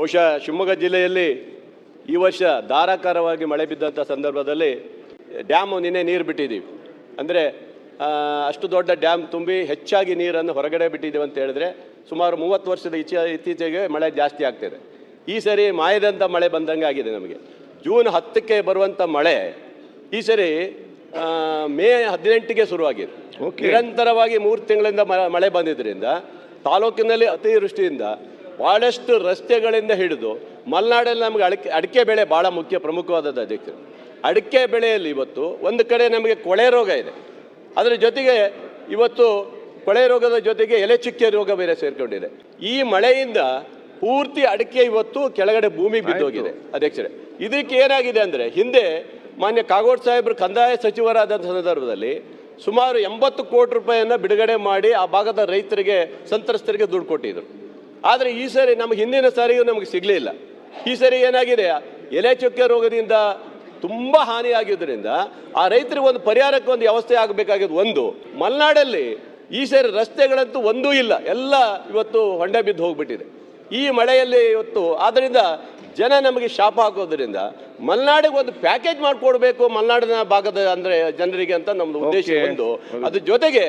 ಬಹುಶಃ ಶಿವಮೊಗ್ಗ ಜಿಲ್ಲೆಯಲ್ಲಿ ಈ ವರ್ಷ ಧಾರಾಕಾರವಾಗಿ ಮಳೆ ಬಿದ್ದಂಥ ಸಂದರ್ಭದಲ್ಲಿ ಡ್ಯಾಮು ನಿನ್ನೆ ನೀರು ಬಿಟ್ಟಿದ್ದೀವಿ. ಅಂದರೆ ಅಷ್ಟು ದೊಡ್ಡ ಡ್ಯಾಮ್ ತುಂಬಿ ಹೆಚ್ಚಾಗಿ ನೀರನ್ನು ಹೊರಗಡೆ ಬಿಟ್ಟಿದ್ದೀವಿ ಅಂತ ಹೇಳಿದ್ರೆ ಸುಮಾರು ಮೂವತ್ತು ವರ್ಷದ ಇಚ್ಛ ಇತ್ತೀಚೆಗೆ ಮಳೆ ಜಾಸ್ತಿ ಆಗ್ತಿದೆ ಈ ಸರಿ ಮಾಯದಂಥ ಮಳೆ ಬಂದಂಗೆ ಆಗಿದೆ ನಮಗೆ. ಜೂನ್ ಹತ್ತಕ್ಕೆ ಬರುವಂಥ ಮಳೆ ಈ ಸರಿ ಮೇ ಹದಿನೆಂಟಿಗೆ ಶುರುವಾಗಿದೆ. ನಿರಂತರವಾಗಿ ಮೂರು ತಿಂಗಳಿಂದ ಮ- ಮಳೆ ಬಂದಿದ್ದರಿಂದ ತಾಲೂಕಿನಲ್ಲಿ ಅತಿವೃಷ್ಟಿಯಿಂದ ಭಾಳಷ್ಟು ರಸ್ತೆಗಳಿಂದ ಹಿಡಿದು ಮಲೆನಾಡಲ್ಲಿ ನಮಗೆ ಅಡಿಕೆ ಅಡಿಕೆ ಬೆಳೆ ಭಾಳ ಮುಖ್ಯ ಪ್ರಮುಖವಾದದ್ದು ಅದಕ್ಕೆ. ಅಡಿಕೆ ಬೆಳೆಯಲ್ಲಿ ಇವತ್ತು ಒಂದು ಕಡೆ ನಮಗೆ ಕೊಳೆ ರೋಗ ಇದೆ. ಅದರ ಜೊತೆಗೆ ಇವತ್ತು ಕೊಳೆ ರೋಗದ ಜೊತೆಗೆ ಎಲೆ ಚುಕ್ಕೆ ರೋಗ ಬೇರೆ ಸೇರಿಕೊಂಡಿದೆ. ಈ ಮಳೆಯಿಂದ ಪೂರ್ತಿ ಅಡಿಕೆ ಇವತ್ತು ಕೆಳಗಡೆ ಭೂಮಿ ಬಿದ್ದೋಗಿದೆ ಅಧ್ಯಕ್ಷರೇ. ಇದಕ್ಕೆ ಏನಾಗಿದೆ ಅಂದರೆ ಹಿಂದೆ ಮಾನ್ಯ ಕಾಗೋಡ್ ಸಾಹೇಬರು ಕಂದಾಯ ಸಚಿವರಾದಂಥ ಸಂದರ್ಭದಲ್ಲಿ ಸುಮಾರು ಎಂಬತ್ತು ಕೋಟಿ ರೂಪಾಯಿಯನ್ನು ಬಿಡುಗಡೆ ಮಾಡಿ ಆ ಭಾಗದ ರೈತರಿಗೆ ಸಂತ್ರಸ್ತರಿಗೆ ದುಡ್ಡು ಕೊಟ್ಟಿದ್ರು. ಆದರೆ ಈ ಸರಿ ನಮಗೆ ಹಿಂದಿನ ಸಾರಿಗೂ ನಮಗೆ ಸಿಗಲಿಲ್ಲ ಈ ಸರಿ ಏನಾಗಿದೆ? ಎಲೆ ಚುಕ್ಕೆ ರೋಗದಿಂದ ತುಂಬ ಹಾನಿಯಾಗಿದ್ದರಿಂದ ಆ ರೈತರಿಗೆ ಒಂದು ಪರಿಹಾರಕ್ಕೆ ಒಂದು ವ್ಯವಸ್ಥೆ ಆಗಬೇಕಾಗಿದ್ದು ಒಂದು. ಮಲೆನಾಡಲ್ಲಿ ಈ ಸರಿ ರಸ್ತೆಗಳಂತೂ ಒಂದೂ ಇಲ್ಲ. ಎಲ್ಲ ಇವತ್ತು ಹೊಂಡೆ ಬಿದ್ದು ಹೋಗ್ಬಿಟ್ಟಿದೆ. ಈ ಮಳೆಯಲ್ಲಿ ಇವತ್ತು ಆದ್ದರಿಂದ ಜನ ನಮಗೆ ಶಾಪ ಹಾಕೋದ್ರಿಂದ ಮಲೆನಾಡಿಗೆ ಒಂದು ಪ್ಯಾಕೇಜ್ ಮಾಡಿಕೊಡ್ಬೇಕು ಮಲೆನಾಡಿನ ಭಾಗದ ಅಂದರೆ ಜನರಿಗೆ ಅಂತ ನಮ್ಮದು ಉದ್ದೇಶ. ಒಂದು. ಅದ್ರ ಜೊತೆಗೆ